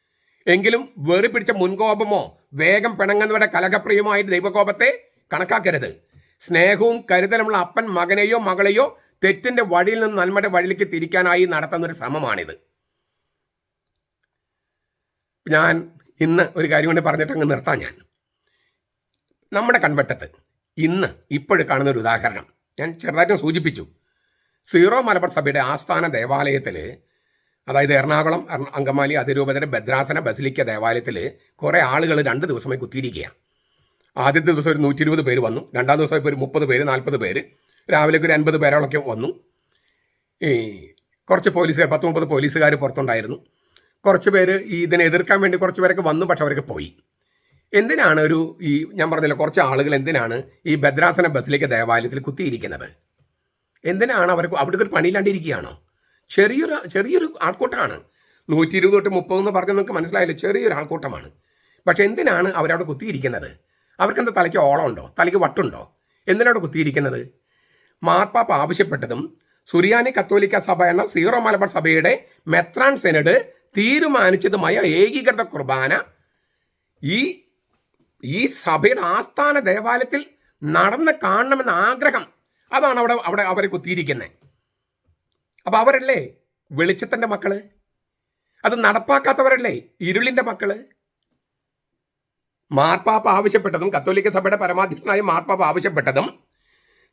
എങ്കിലും വേറി പിടിച്ച മുൻകോപമോ വേഗം പിണങ്ങുന്നവരുടെ കലകപ്രിയമായിട്ട് ദൈവകോപത്തെ കണക്കാക്കരുത്. സ്നേഹവും കരുതലുമുള്ള അപ്പൻ മകനെയോ മകളെയോ തെറ്റിന്റെ വഴിയിൽ നിന്ന് നന്മയുടെ വഴിയിലേക്ക് തിരിക്കാനായി നടത്തുന്ന ഒരു ശ്രമമാണിത്. ഞാൻ ഇന്ന് ഒരു കാര്യം കൊണ്ട് പറഞ്ഞിട്ട് അങ്ങ് നിർത്താം ഞാൻ. നമ്മുടെ കൺവെട്ടത്ത് ഇന്ന് ഇപ്പോഴും കാണുന്ന ഒരു ഉദാഹരണം. ഞാൻ ചെറുതായിട്ട് സൂചിപ്പിച്ചു. സീറോ മലബാർ സഭയുടെ ആസ്ഥാന ദേവാലയത്തിൽ അതായത് എറണാകുളം അങ്കമാലി അതിരൂപതയുടെ ഭദ്രാസന ബസിലിക്ക ദേവാലയത്തിൽ കുറേ ആളുകൾ രണ്ട് ദിവസമായി കുത്തിയിരിക്കുകയാണ്. ആദ്യത്തെ ദിവസം ഒരു നൂറ്റി ഇരുപത് പേര് വന്നു. രണ്ടാം ദിവസം ഇപ്പോൾ ഒരു മുപ്പത് പേര് നാൽപ്പത് പേര്. രാവിലേക്ക് ഒരു അൻപത് പേരോളൊക്കെ വന്നു. ഈ കുറച്ച് പോലീസുകാർ പത്ത് മുപ്പത് പോലീസുകാർ പുറത്തുണ്ടായിരുന്നു. കുറച്ച് പേര് ഈ ഇതിനെ എതിർക്കാൻ വേണ്ടി കുറച്ച് പേരൊക്കെ വന്നു പക്ഷെ അവരൊക്കെ പോയി. എന്തിനാണ് ഒരു ഈ ഞാൻ പറഞ്ഞില്ല കുറച്ച് ആളുകൾ എന്തിനാണ് ഈ ഭദ്രാസന ബസിലേക്ക് ദേവാലയത്തിൽ കുത്തിയിരിക്കുന്നത്? എന്തിനാണ് അവർക്ക് അവിടേക്ക് ഒരു പണിയില്ലാണ്ടിരിക്കുകയാണോ ചെറിയൊരു ചെറിയൊരു ആൾക്കൂട്ടമാണ്. നൂറ്റി ഇരുപത് തൊട്ട് മുപ്പത് എന്ന് പറഞ്ഞാൽ നിങ്ങൾക്ക് മനസ്സിലായില്ല? ചെറിയൊരു ആൾക്കൂട്ടമാണ്. പക്ഷെ എന്തിനാണ് അവരവിടെ കുത്തിയിരിക്കുന്നത്? അവർക്ക് അവർക്കെന്താ തലയ്ക്ക് ഓളമുണ്ടോ? തലയ്ക്ക് വട്ടുണ്ടോ? എന്തിനാണ് കുത്തിയിരിക്കുന്നത്? മാർപ്പാപ്പ ആവശ്യപ്പെട്ടതും സുറിയാനി കത്തോലിക്ക സഭ എന്ന സീറോ മലബാർ സഭയുടെ മെത്രാൻ സെനഡ് തീരുമാനിച്ചതുമായ ഏകീകൃത കുർബാന ഈ ഈ സഭയുടെ ആസ്ഥാന ദേവാലയത്തിൽ നടന്ന് കാണണമെന്ന ആഗ്രഹം. അതാണ് അവിടെ അവിടെ അവരെ കുത്തിയിരിക്കുന്നത് അപ്പൊ അവരല്ലേ വെളിച്ചത്തിന്റെ മക്കൾ? അത് നടപ്പാക്കാത്തവരല്ലേ ഇരുളിന്റെ മക്കൾ? മാർപ്പാപ്പ ആവശ്യപ്പെട്ടതും കത്തോലിക്ക സഭയുടെ പരമാധ്യക്ഷനായ മാർപ്പാപ്പ ആവശ്യപ്പെട്ടതും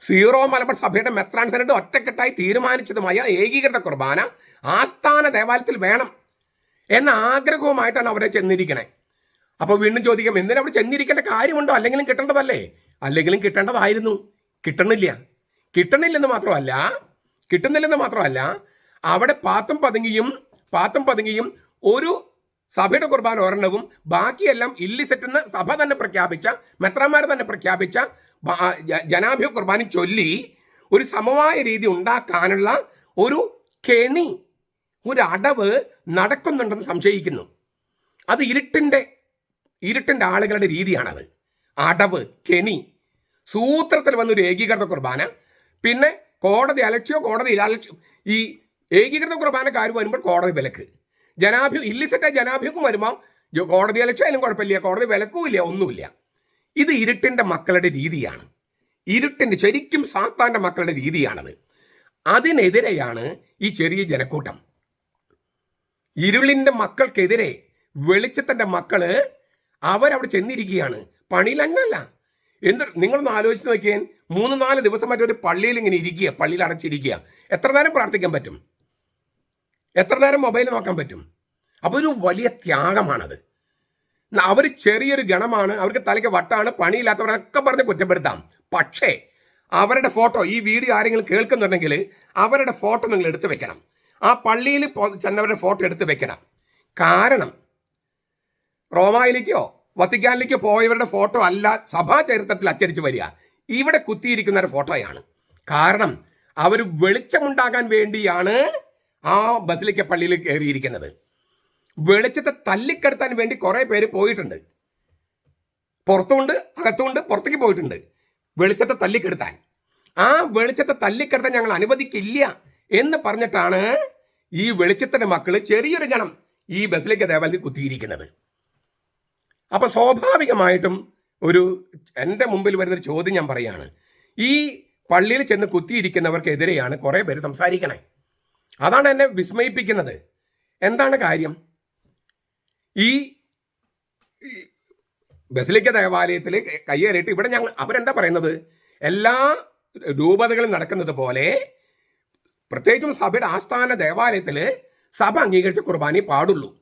സീറോ മലബാർ സഭയുടെ മെത്രാൻ സെനഡ് ഒറ്റക്കെട്ടായി തീരുമാനിച്ചതുമായ ഏകീകൃത കുർബാന ആസ്ഥാന ദേവാലയത്തിൽ വേണം എന്ന ആഗ്രഹവുമായിട്ടാണ് അവരെ ചെന്നിരിക്കണേ. അപ്പോൾ വീണ്ടും ചോദിക്കാം എന്തിനാ അവിടെ ചെന്നിരിക്കേണ്ട കാര്യമുണ്ടോ? അല്ലെങ്കിലും കിട്ടേണ്ടതല്ലേ? അല്ലെങ്കിലും കിട്ടേണ്ടതായിരുന്നു. കിട്ടണില്ല. കിട്ടണില്ലെന്ന് മാത്രമല്ല കിട്ടുന്നില്ലെന്ന് മാത്രമല്ല അവിടെ പാത്തും പതുങ്ങിയും പാത്തും പതുങ്ങിയും ഒരു സഭയുടെ കുർബാന ഒരെണ്ണവും ബാക്കിയെല്ലാം ഇല്ലിസെറ്റ് എന്ന് സഭ തന്നെ പ്രഖ്യാപിച്ച മെത്രാന്മാർ തന്നെ പ്രഖ്യാപിച്ച ജനാഭ്യ കുർബാന ചൊല്ലി ഒരു സമവായ രീതി ഉണ്ടാക്കാനുള്ള ഒരു കെണി ഒരു അടവ് നടക്കുന്നുണ്ടെന്ന് സംശയിക്കുന്നു. അത് ഇരുട്ടിന്റെ ഇരുട്ടിന്റെ ആളുകളുടെ രീതിയാണത്. അടവ് കെണി സൂത്രത്തിൽ വന്നൊരു ഏകീകൃത കുർബാന. പിന്നെ കോടതി അലക്ഷ്യോ കോടതി അലക്ഷ്യം. ഈ ഏകീകൃത കുർബാനക്കാർ വരുമ്പോൾ കോടതി വിലക്ക്. ജനാഭ്യം ഇല്ലിസറ്റ ജനാഭ്യക്കും വരുമ്പോൾ കോടതി അലക്ഷ്യായാലും കുഴപ്പമില്ല കോടതി വിലക്കുമില്ല ഒന്നുമില്ല. ഇത് ഇരുട്ടിന്റെ മക്കളുടെ രീതിയാണ്. ഇരുട്ടിന്റെ ശരിക്കും സാത്താന്റെ മക്കളുടെ രീതിയാണത്. അതിനെതിരെയാണ് ഈ ചെറിയ ജനക്കൂട്ടം. ഇരുളിന്റെ മക്കൾക്കെതിരെ വെളിച്ചത്തിന്റെ മക്കൾ അവരവിടെ ചെന്നിരിക്കുകയാണ്. പണിയിലങ്ങല്ല എന്ത് നിങ്ങളൊന്ന് ആലോചിച്ച് നോക്കിയാൽ മൂന്ന് നാല് ദിവസമായിട്ട് ഒരു പള്ളിയിൽ ഇങ്ങനെ ഇരിക്കുക പള്ളിയിൽ അടച്ചിരിക്കുക. എത്ര നേരം പ്രാർത്ഥിക്കാൻ പറ്റും? എത്ര നേരം മൊബൈൽ നോക്കാൻ പറ്റും? അപ്പോൾ ഒരു വലിയ ത്യാഗമാണത്. അവർ ചെറിയൊരു ഗണമാണ് അവർക്ക് തലയ്ക്ക് വട്ടാണ് പണിയില്ലാത്തവരൊക്കെ പറഞ്ഞ് കുറ്റപ്പെടുത്താം. പക്ഷേ അവരുടെ ഫോട്ടോ ഈ വീഡിയോ ആരെങ്കിലും കേൾക്കുന്നുണ്ടെങ്കിൽ അവരുടെ ഫോട്ടോ നിങ്ങൾ എടുത്തു വെക്കണം. ആ പള്ളിയിൽ ചെന്നവരുടെ ഫോട്ടോ എടുത്തു വെക്കണം. കാരണം റോമായിലേക്കോ വത്തിക്കാനിലേക്കോ പോയവരുടെ ഫോട്ടോ അല്ല സഭാ ചരിത്രത്തിൽ അച്ചടിച്ച് വരിക. ഇവിടെ കുത്തിയിരിക്കുന്ന ഒരു ഫോട്ടോയാണ്. കാരണം അവർ വെളിച്ചമുണ്ടാകാൻ വേണ്ടിയാണ് ആ ബസിലിക്ക പള്ളിയിൽ കയറിയിരിക്കുന്നത്. വെളിച്ചത്തെ തല്ലിക്കെടുത്താൻ വേണ്ടി കുറേ പേര് പോയിട്ടുണ്ട്. പുറത്തുകൊണ്ട് അകത്തുകൊണ്ട് പുറത്തേക്ക് പോയിട്ടുണ്ട്. വെളിച്ചത്തെ തല്ലിക്കെടുത്താൻ. ആ വെളിച്ചത്തെ തല്ലിക്കെടുത്താൻ ഞങ്ങൾ അനുവദിക്കില്ല എന്ന് പറഞ്ഞിട്ടാണ് ഈ വെളിച്ചത്തിന്റെ മക്കൾ ചെറിയൊരു ഗണം ഈ ബസിലേക്ക് ദേവാലയത്തിൽ കുത്തിയിരിക്കുന്നത്. അപ്പൊ സ്വാഭാവികമായിട്ടും ഒരു എന്റെ മുമ്പിൽ വരുന്നൊരു ചോദ്യം ഞാൻ പറയാണ്. ഈ പള്ളിയിൽ ചെന്ന് കുത്തിയിരിക്കുന്നവർക്കെതിരെയാണ് കുറേ പേര് സംസാരിക്കണേ. അതാണ് എന്നെ വിസ്മയിപ്പിക്കുന്നത്. എന്താണ് കാര്യം? ഈ ഈ ബസിലിക്ക ദേവാലയത്തിൽ കയ്യേറിയിട്ട് ഇവിടെ ഞങ്ങൾ അവരെന്താ പറയുന്നത്? എല്ലാ രൂപതകളും നടക്കുന്നത് പോലെ പ്രത്യേകിച്ചും സഭയുടെ ആസ്ഥാന ദേവാലയത്തിൽ സഭ അംഗീകരിച്ച കുർബാനി പാടുള്ളൂ.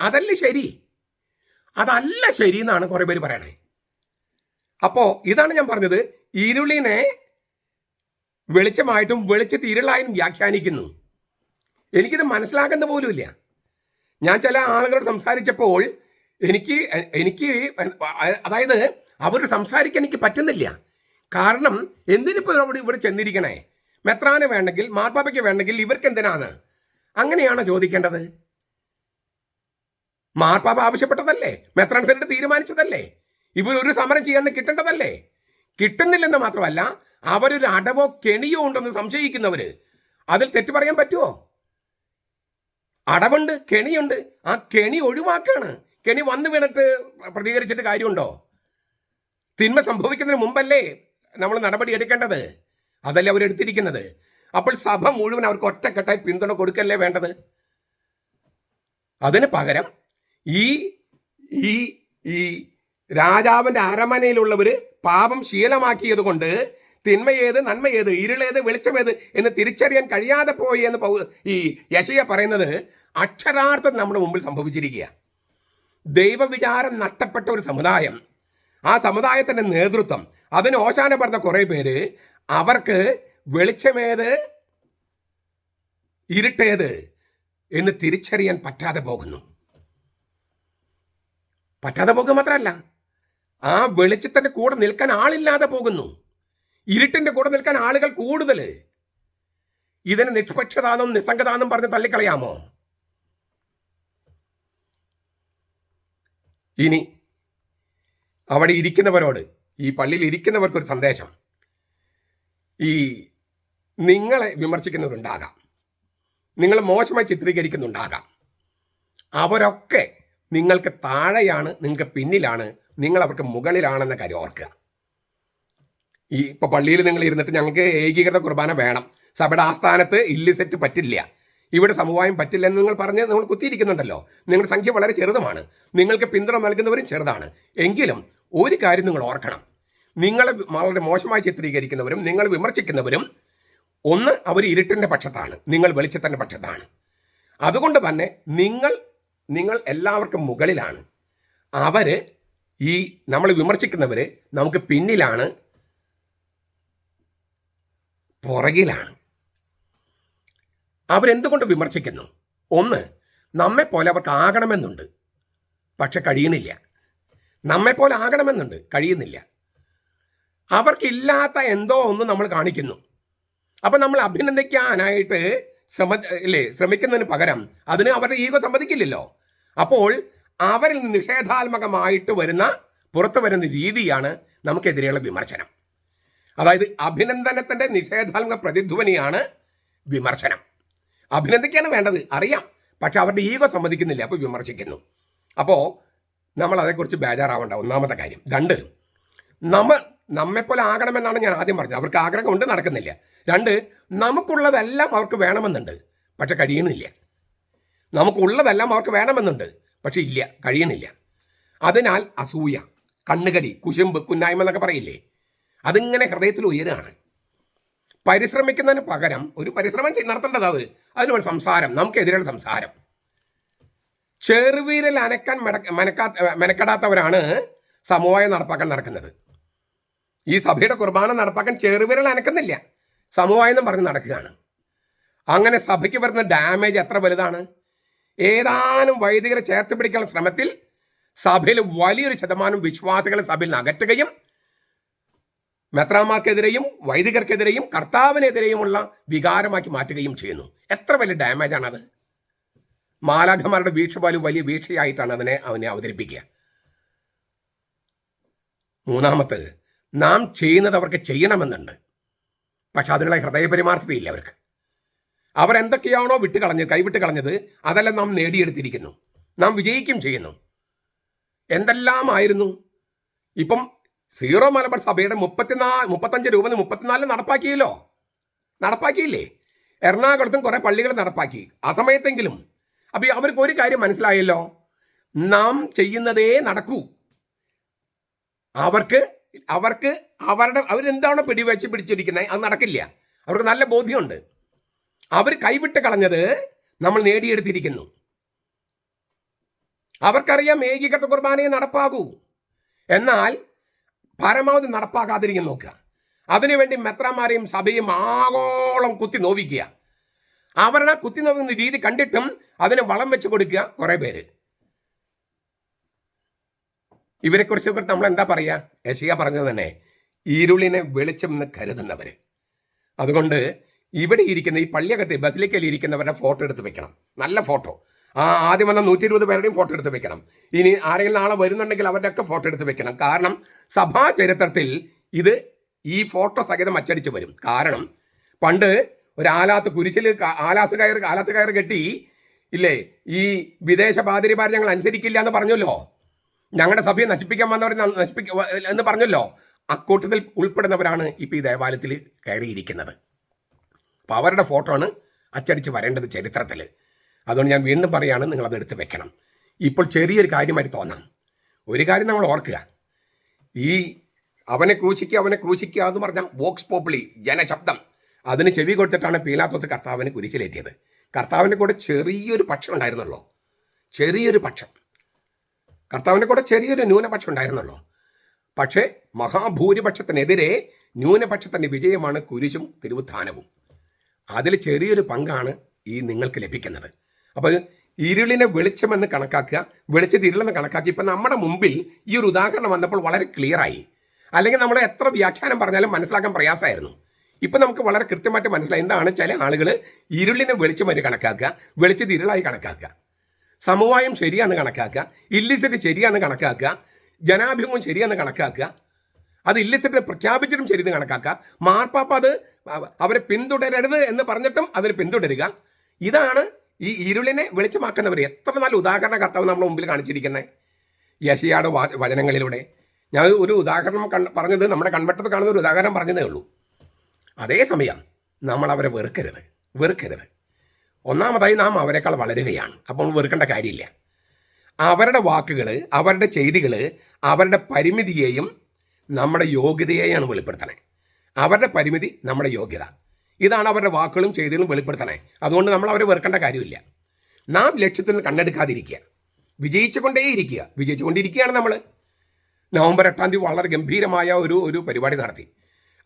അതല്ലേ ശരി? അതല്ല ശരി എന്നാണ് കുറെ പേര് പറയണേ. അപ്പോ ഇതാണ് ഞാൻ പറഞ്ഞത്. ഇരുളിനെ വെളിച്ചമായിട്ടും വെളിച്ചത്ത് ഇരുളായും വ്യാഖ്യാനിക്കുന്നു. എനിക്കിത് മനസ്സിലാക്കുന്ന പോലുമില്ല. ഞാൻ ചില ആളുകളോട് സംസാരിച്ചപ്പോൾ എനിക്ക് എനിക്ക് അതായത് അവർ സംസാരിക്കാൻ എനിക്ക് പറ്റുന്നില്ല. കാരണം എന്തിനിപ്പോൾ അവിടെ ഇവിടെ ചെന്നിരിക്കണേ? മെത്രാനെ വേണമെങ്കിൽ മാർപ്പാപ്പയ്ക്ക് വേണമെങ്കിൽ ഇവർക്ക് എന്തിനാണ്? അങ്ങനെയാണോ ചോദിക്കേണ്ടത്? മാർപ്പാപ്പ ആവശ്യപ്പെട്ടതല്ലേ? മെത്രാൻ സെനറ്റ് തീരുമാനിച്ചതല്ലേ? ഇവർ ഒരു സമരം ചെയ്യാൻ കിട്ടേണ്ടതല്ലേ? കിട്ടുന്നില്ലെന്ന് മാത്രമല്ല അവരൊരു അടവോ കെണിയോ ഉണ്ടെന്ന് സംശയിക്കുന്നവര് അതിൽ തെറ്റ് പറയാൻ പറ്റുമോ അടവുണ്ട് കെണിയുണ്ട്. ആ കെണി ഒഴിവാക്കാണ്. കെണി വന്നു വീണിട്ട് പ്രതികരിച്ചിട്ട് കാര്യമുണ്ടോ? തിന്മ സംഭവിക്കുന്നതിന് മുമ്പല്ലേ നമ്മൾ നടപടി എടുക്കേണ്ടത്? അതല്ലേ അവരെടുത്തിരിക്കുന്നത് അപ്പോൾ സഭ മുഴുവൻ അവർക്ക് ഒറ്റക്കെട്ടായി പിന്തുണ കൊടുക്കല്ലേ വേണ്ടത്? അതിന് പകരം ഈ ഈ ഈ രാജാവിന്റെ അരമനയിലുള്ളവർ പാപം ശീലമാക്കിയത് കൊണ്ട് തിന്മയേത് നന്മയേത് ഇരുളേത് വെളിച്ചമേത് എന്ന് തിരിച്ചറിയാൻ കഴിയാതെ പോയി എന്ന് ഈ യശയ പറയുന്നത് അക്ഷരാർത്ഥം നമ്മുടെ മുമ്പിൽ സംഭവിച്ചിരിക്കുക. ദൈവവിചാരം നഷ്ടപ്പെട്ട ഒരു സമുദായം. ആ സമുദായത്തിന്റെ നേതൃത്വം അതിന് ഓശാന പറഞ്ഞ കുറെ പേര് അവർക്ക് വെളിച്ചമേത് ഇരുട്ടേത് എന്ന് തിരിച്ചറിയാൻ പറ്റാതെ പോകുന്നു. പറ്റാതെ പോകുക മാത്രമല്ല. ആ വെളിച്ചത്തിന്റെ കൂടെ നിൽക്കാൻ ആളില്ലാതെ പോകുന്നു. ഇരുട്ടിന്റെ കൂടെ നിൽക്കാൻ ആളുകൾ കൂടുതൽ. ഇതിനെ നിഷ്പക്ഷതാന്നും നിസ്സംഗതാന്നും പറഞ്ഞ് തള്ളിക്കളയാമോ? ഇനി അവിടെ ഇരിക്കുന്നവരോട് ഈ പള്ളിയിൽ ഇരിക്കുന്നവർക്കൊരു സന്ദേശം. ഈ നിങ്ങളെ വിമർശിക്കുന്നവരുണ്ടാകാം. നിങ്ങൾ മോശമായി ചിത്രീകരിക്കുന്നുണ്ടാകാം അവരൊക്കെ നിങ്ങൾക്ക് താഴെയാണ് നിങ്ങൾക്ക് പിന്നിലാണ് നിങ്ങൾ അവർക്ക് മുകളിലാണെന്ന കാര്യം ഓർക്കുക. ഈ ഇപ്പൊ പള്ളിയിൽ നിങ്ങൾ ഇരുന്നിട്ട് ഞങ്ങൾക്ക് ഏകീകൃത കുർബാന വേണം. സഭയുടെ ആസ്ഥാനത്ത് ഇല്ലിസെറ്റ് പറ്റില്ല. ഇവിടെ സമവായം പറ്റില്ല എന്ന് നിങ്ങൾ പറഞ്ഞ് നിങ്ങൾ കുത്തിയിരിക്കുന്നുണ്ടല്ലോ. നിങ്ങളുടെ സംഖ്യ വളരെ ചെറുതുമാണ്. നിങ്ങൾക്ക് പിന്തുണ നൽകുന്നവരും ചെറുതാണ്. എങ്കിലും ഒരു കാര്യം നിങ്ങൾ ഓർക്കണം. നിങ്ങളെ വളരെ മോശമായി ചിത്രീകരിക്കുന്നവരും നിങ്ങൾ വിമർശിക്കുന്നവരും ഒന്ന് അവർ ഇരുട്ടിന്റെ പക്ഷത്താണ്. നിങ്ങൾ വെളിച്ചത്തിന്റെ പക്ഷത്താണ്. അതുകൊണ്ട് തന്നെ നിങ്ങൾ നിങ്ങൾ എല്ലാവർക്കും മുകളിലാണ്. അവർ ഈ നമ്മൾ വിമർശിക്കുന്നവർ നമുക്ക് പിന്നിലാണ് പുറകിലാണ്. അവരെന്തുകൊണ്ട് വിമർശിക്കുന്നു? ഒന്ന് നമ്മെ പോലെ അവർക്ക് ആകണമെന്നുണ്ട് പക്ഷെ കഴിയണില്ല നമ്മെ പോലെ ആകണമെന്നുണ്ട് കഴിയുന്നില്ല. അവർക്കില്ലാത്ത എന്തോ ഒന്ന് നമ്മൾ കാണിക്കുന്നു. അപ്പം നമ്മൾ അഭിനന്ദിക്കാനായിട്ട് ശ്രമ ഇല്ലേ ശ്രമിക്കുന്നതിന് പകരം അതിന് അവരുടെ ഈഗോ സമ്മതിക്കില്ലല്ലോ. അപ്പോൾ അവരിൽ നിന്ന് നിഷേധാത്മകമായിട്ട് വരുന്ന പുറത്തു വരുന്ന രീതിയാണ് നമുക്കെതിരെയുള്ള വിമർശനം. അതായത് അഭിനന്ദനത്തിന്റെ നിഷേധാത്മക പ്രതിധ്വനിയാണ് വിമർശനം. അഭിനന്ദിക്കാണ് വേണ്ടത് അറിയാം. പക്ഷെ അവരുടെ ഈഗോ സമ്മതിക്കുന്നില്ല അപ്പോൾ വിമർശിക്കുന്നു. അപ്പോൾ നമ്മൾ അതേക്കുറിച്ച് ബേജാറാവണ്ട ഒന്നാമത്തെ കാര്യം. രണ്ട് നമ്മ നമ്മെപ്പോലെ ആകണമെന്നാണ് ഞാൻ ആദ്യം പറഞ്ഞത്. അവർക്ക് ആഗ്രഹമുണ്ട് നടക്കുന്നില്ല. രണ്ട് നമുക്കുള്ളതെല്ലാം അവർക്ക് വേണമെന്നുണ്ട്. പക്ഷെ കഴിയണില്ല നമുക്കുള്ളതെല്ലാം അവർക്ക് വേണമെന്നുണ്ട്. പക്ഷെ ഇല്ല കഴിയണില്ല. അതിനാൽ അസൂയ കണ്ണുകടി കുശുമ്പ് കുന്നായ്മ എന്നൊക്കെ പറയില്ലേ? അതിങ്ങനെ ഹൃദയത്തിൽ ഉയരാണ് പരിശ്രമിക്കുന്നതിന് പകരം ഒരു പരിശ്രമം നടത്തേണ്ടത് അത്. അതിന് സംസാരം. നമുക്കെതിരെയുള്ള സംസാരം. ചെറുവീരൽ അനക്കാൻ മെടക്ക മെനക്കാ മെനക്കെടാത്തവരാണ് സമവായം നടപ്പാക്കാൻ നടക്കുന്നത്. ഈ സഭയുടെ കുർബാന നടപ്പാക്കാൻ ചെറുവിരൽ അനക്കുന്നില്ല. സമവായം എന്നും പറഞ്ഞ് നടക്കുകയാണ്. അങ്ങനെ സഭയ്ക്ക് വരുന്ന ഡാമേജ് എത്ര വലുതാണ്? ഏതാനും വൈദികരെ ചേർത്ത് പിടിക്കാനുള്ള ശ്രമത്തിൽ സഭയിൽ വലിയൊരു ശതമാനം വിശ്വാസികളെ സഭയിൽ നിന്ന് അകറ്റുകയും മെത്രാമാർക്കെതിരെയും വൈദികർക്കെതിരെയും കർത്താവിനെതിരെയുമുള്ള വികാരമാക്കി മാറ്റുകയും ചെയ്യുന്നു. എത്ര വലിയ ഡാമേജ് ആണത്. മാലാഖമാരുടെ വീഴ്ച പോലും വലിയ വീക്ഷയായിട്ടാണ് അതിനെ അവനെ അവതരിപ്പിക്കുക. മൂന്നാമത്തത് നാം ചെയ്യുന്നത് അവർക്ക് ചെയ്യണമെന്നുണ്ട്. പക്ഷെ അതിനുള്ള ഹൃദയപരിമാർത്ഥതയില്ല അവർക്ക്. അവരെന്തൊക്കെയാണോ വിട്ടുകളഞ്ഞത് കൈവിട്ട് കളഞ്ഞത് അതെല്ലാം നാം നേടിയെടുത്തിരിക്കുന്നു. നാം വിജയിക്കും ചെയ്യുന്നു. എന്തെല്ലാമായിരുന്നു? ഇപ്പം സീറോ മലബാർ സഭയുടെ മുപ്പത്തിനാല് മുപ്പത്തഞ്ച് രൂപ മുപ്പത്തിനാല് നടപ്പാക്കിയല്ലോ. നടപ്പാക്കിയില്ലേ? എറണാകുളത്തും കുറെ പള്ളികൾ നടപ്പാക്കി. ആ സമയത്തെങ്കിലും. അപ്പൊ അവർക്ക് ഒരു കാര്യം മനസ്സിലായല്ലോ. നാം ചെയ്യുന്നതേ നടക്കൂ. അവർക്ക് അവർക്ക് അവരുടെ അവരെന്താണോ പിടിവെച്ച് പിടിച്ചിരിക്കുന്നത് അത് നടക്കില്ല. അവർക്ക് നല്ല ബോധ്യമുണ്ട്. അവർ കൈവിട്ട് കളഞ്ഞത് നമ്മൾ നേടിയെടുത്തിരിക്കുന്നു. അവർക്കറിയാം ഏകീകൃത കുർബാനയെ നടപ്പാകൂ. എന്നാൽ പരമാവധി നടപ്പാക്കാതിരിക്കും നോക്കുക. അതിനുവേണ്ടി മെത്രാമാരെയും സഭയും ആഗോളം കുത്തി നോവിക്കുക. അവരുടെ കുത്തി നോക്കുന്ന രീതി കണ്ടിട്ടും അതിനെ വളം വെച്ച് കൊടുക്കുക കുറെ പേര്. ഇവരെ കുറിച്ചൊക്കെ നമ്മൾ എന്താ പറയാ? യശിക പറഞ്ഞത് തന്നെ ഇരുളിനെ വെളിച്ചം എന്ന് കരുതുന്നവര്. അതുകൊണ്ട് ഇവിടെ ഇരിക്കുന്ന ഈ പള്ളിയകത്ത് ബസിലിക്കയിൽ ഇരിക്കുന്നവരുടെ ഫോട്ടോ എടുത്ത് വെക്കണം. നല്ല ഫോട്ടോ. ആ ആദ്യം വന്ന നൂറ്റി ഇരുപത് പേരുടെയും ഫോട്ടോ എടുത്ത് വെക്കണം. ഇനി ആരെങ്കിലും നാളെ വരുന്നുണ്ടെങ്കിൽ അവരുടെയൊക്കെ ഫോട്ടോ എടുത്ത് വെക്കണം. കാരണം സഭാ ചരിത്രത്തിൽ ഇത് ഈ ഫോട്ടോ സഹിതം അച്ചടിച്ച് വരും. കാരണം പണ്ട് ഒരു ആലാത്ത് കുരിശിൽ ആലാത്ത് കയർ ആലാത്ത് കയർ കെട്ടി ഇല്ലേ ഈ വിദേശ പാതിരിമാർ ഞങ്ങൾ അനുസരിക്കില്ല എന്ന് പറഞ്ഞല്ലോ. ഞങ്ങളുടെ സഭയെ നശിപ്പിക്കാൻ വന്നവർ നശിപ്പിക്ക എന്ന് പറഞ്ഞല്ലോ. അക്കൂട്ടത്തിൽ ഉൾപ്പെടുന്നവരാണ് ഇപ്പൊ ഈ ദേവാലയത്തിൽ കയറിയിരിക്കുന്നത്. അപ്പൊ അവരുടെ ഫോട്ടോ ആണ് അച്ചടിച്ച് വരേണ്ടത് ചരിത്രത്തിൽ അതുകൊണ്ട് ഞാൻ വീണ്ടും പറയുകയാണ് നിങ്ങളത് എടുത്ത് വെക്കണം. ഇപ്പോൾ ചെറിയൊരു കാര്യമായിട്ട് തോന്നാം ഒരു കാര്യം നമ്മൾ ഓർക്കുക. ഈ അവനെ ക്രൂശിക്കുക അവനെ ക്രൂശിക്കുക എന്ന് പറഞ്ഞാൽ വോക്സ് പോപ്പിളി ജനശബ്ദം. അതിന് ചെവി കൊടുത്തിട്ടാണ് പീലാത്തോസ് കർത്താവിനെ കുരിശിലേറ്റിയത്. കർത്താവിന്റെ കൂടെ ചെറിയൊരു പക്ഷം ഉണ്ടായിരുന്നുള്ളൂ. ചെറിയൊരു പക്ഷം. കർത്താവിന്റെ കൂടെ ചെറിയൊരു ന്യൂനപക്ഷം ഉണ്ടായിരുന്നുള്ളൂ. പക്ഷേ മഹാഭൂരിപക്ഷത്തിനെതിരെ ന്യൂനപക്ഷത്തിന്റെ വിജയമാണ് കുരിശും തിരുവുത്ഥാനവും. അതിൽ ചെറിയൊരു പങ്കാണ് ഈ നിങ്ങൾക്ക് ലഭിക്കുന്നത്. അപ്പോൾ ഇരുളിനെ വെളിച്ചമെന്ന് കണക്കാക്കുക വെളിച്ചത് ഇരുളെന്ന് കണക്കാക്കി. ഇപ്പം നമ്മുടെ മുമ്പിൽ ഈ ഒരു ഉദാഹരണം വന്നപ്പോൾ വളരെ ക്ലിയറായി അല്ലെങ്കിൽ നമ്മൾ എത്ര വ്യാഖ്യാനം പറഞ്ഞാലും മനസ്സിലാക്കാൻ പ്രയാസമായിരുന്നു. ഇപ്പം നമുക്ക് വളരെ കൃത്യമായിട്ട് മനസ്സിലായി. എന്താണ് ചില ആളുകൾ ഇരുളിനെ വെളിച്ചമെന്ന് കണക്കാക്കുക വെളിച്ചത് ഇരുളായി കണക്കാക്കുക. സമവായം ശരിയാണെന്ന് കണക്കാക്കുക ഇല്ലിസിറ്റ് ശരിയാന്ന് കണക്കാക്കുക ജനാഭിമുഖം ശരിയാണെന്ന് കണക്കാക്കുക. അത് ഇല്ലിസിറ്റ് പ്രഖ്യാപിച്ചിട്ടും ശരിയെന്ന് കണക്കാക്കുക. മാർപ്പാപ്പ അത് അവരെ പിന്തുടരരുത് എന്ന് പറഞ്ഞിട്ടും അതിൽ പിന്തുടരുക. ഇതാണ് ഈ ഇരുളിനെ വെളിച്ചമാക്കുന്നവർ എത്ര നല്ല ഉദാഹരണ കർത്താവ് നമ്മൾ മുമ്പിൽ കാണിച്ചിരിക്കുന്നത് യശിയാട് വചനങ്ങളിലൂടെ. ഞാൻ ഒരു ഉദാഹരണം കണ്ട് പറഞ്ഞത് നമ്മുടെ കൺവെട്ടത്ത് കാണുന്ന ഒരു ഉദാഹരണം പറഞ്ഞതേ ഉള്ളൂ. അതേസമയം നമ്മൾ അവരെ വെറുക്കരുത്. വെറുക്കരുത്. ഒന്നാമതായി നാം അവരെക്കാൾ വളരുകയാണ്. അപ്പോൾ വെറുക്കേണ്ട കാര്യമില്ല. അവരുടെ വാക്കുകൾ അവരുടെ ചെയ്തികൾ അവരുടെ പരിമിതിയെയും നമ്മുടെ യോഗ്യതയെയാണ് വെളിപ്പെടുത്തണേ. അവരുടെ പരിമിതി നമ്മുടെ യോഗ്യത. ഇതാണ് അവരുടെ വാക്കുകളും ചെയ്തുകളും വെളിപ്പെടുത്തണേ. അതുകൊണ്ട് നമ്മൾ അവരെ വെറുക്കേണ്ട കാര്യമില്ല. നാം ലക്ഷ്യത്തിൽ കണ്ണെടുക്കാതിരിക്കുക. വിജയിച്ചുകൊണ്ടേയിരിക്കുക വിജയിച്ചുകൊണ്ടിരിക്കുകയാണ് നമ്മൾ നവംബർ എട്ടാം തീയതി വളരെ ഗംഭീരമായ ഒരു ഒരു പരിപാടി നടത്തി.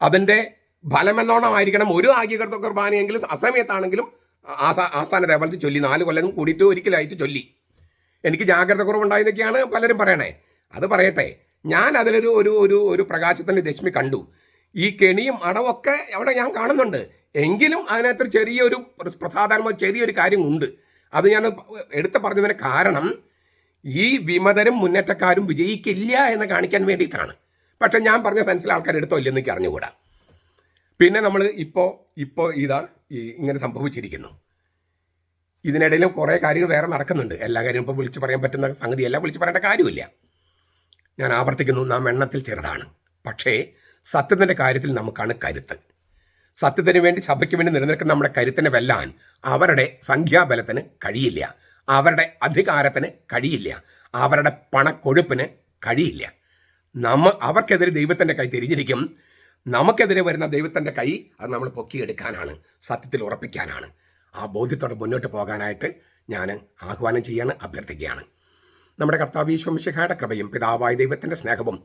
അതിന്റെ ഫലമെന്നോണമായിരിക്കണം ഒരു ആഗീകൃത കുർബാനയെങ്കിലും അസമയത്താണെങ്കിലും ആസാ ആസ്ഥാന ദേവലത്തിൽ ചൊല്ലി. നാല് കൊല്ലം കൂടിയിട്ട് ഒരിക്കലായിട്ട് ചൊല്ലി. എനിക്ക് ജാഗ്രത കുറവുണ്ടായെന്നൊക്കെയാണ് പലരും പറയണേ. അത് പറയട്ടെ. ഞാൻ അതിലൊരു ഒരു ഒരു ഒരു പ്രകാശത്തിന്റെ രശ്മി കണ്ടു. ഈ കെണിയും അടവൊക്കെ അവിടെ ഞാൻ കാണുന്നുണ്ട്. എങ്കിലും അതിനകത്ത് ചെറിയൊരു പ്രസാദാത്മക ചെറിയൊരു കാര്യം ഉണ്ട് അത് ഞാൻ എടുത്ത് പറഞ്ഞതിന് കാരണം ഈ വിമതരും മുന്നേറ്റക്കാരും വിജയിക്കില്ല എന്ന് കാണിക്കാൻ വേണ്ടിയിട്ടാണ്. പക്ഷെ ഞാൻ പറഞ്ഞ സെൻസിൽ ആൾക്കാർ എടുത്തോ ഇല്ലെന്ന് എനിക്ക് അറിഞ്ഞുകൂടാ. പിന്നെ നമ്മൾ ഇപ്പോൾ ഇപ്പോൾ ഇതാ ഇങ്ങനെ സംഭവിച്ചിരിക്കുന്നു. ഇതിനിടയിലും കുറേ കാര്യങ്ങൾ വേറെ നടക്കുന്നുണ്ട്. എല്ലാ കാര്യവും ഇപ്പോൾ വിളിച്ചു പറയാൻ പറ്റുന്ന സംഗതിയല്ല വിളിച്ച് പറയേണ്ട കാര്യമില്ല. ഞാൻ ആവർത്തിക്കുന്നു നാം എണ്ണത്തിൽ ചെറുതാണ്. പക്ഷേ സത്യത്തിന്റെ കാര്യത്തിൽ നമുക്കാണ് കരുത്ത് സത്യത്തിന് വേണ്ടി സഭയ്ക്ക് വേണ്ടി നിലനിൽക്കുന്ന നമ്മുടെ കരുത്തിനെ വെല്ലാൻ അവരുടെ സംഖ്യാബലത്തിന് കഴിയില്ല. അവരുടെ അധികാരത്തിന് കഴിയില്ല. അവരുടെ പണക്കൊഴുപ്പിന് കഴിയില്ല. നമ്മ അവർക്കെതിരെ ദൈവത്തിന്റെ കൈ തിരിഞ്ഞിരിക്കും. നമുക്കെതിരെ വരുന്ന ദൈവത്തിന്റെ കൈ അത് നമ്മൾ പൊക്കിയെടുക്കാനാണ്. സത്യത്തിൽ ഉറപ്പിക്കാനാണ്. ആ ബോധ്യത്തോടെ മുന്നോട്ട് പോകാനായിട്ട് ഞാൻ ആഹ്വാനം ചെയ്യാണ് അഭ്യർത്ഥിക്കുകയാണ്. നമ്മുടെ കർത്താവ് ഈശോമിശിഹായുടെ കൃപയും പിതാവായ ദൈവത്തിന്റെ സ്നേഹവും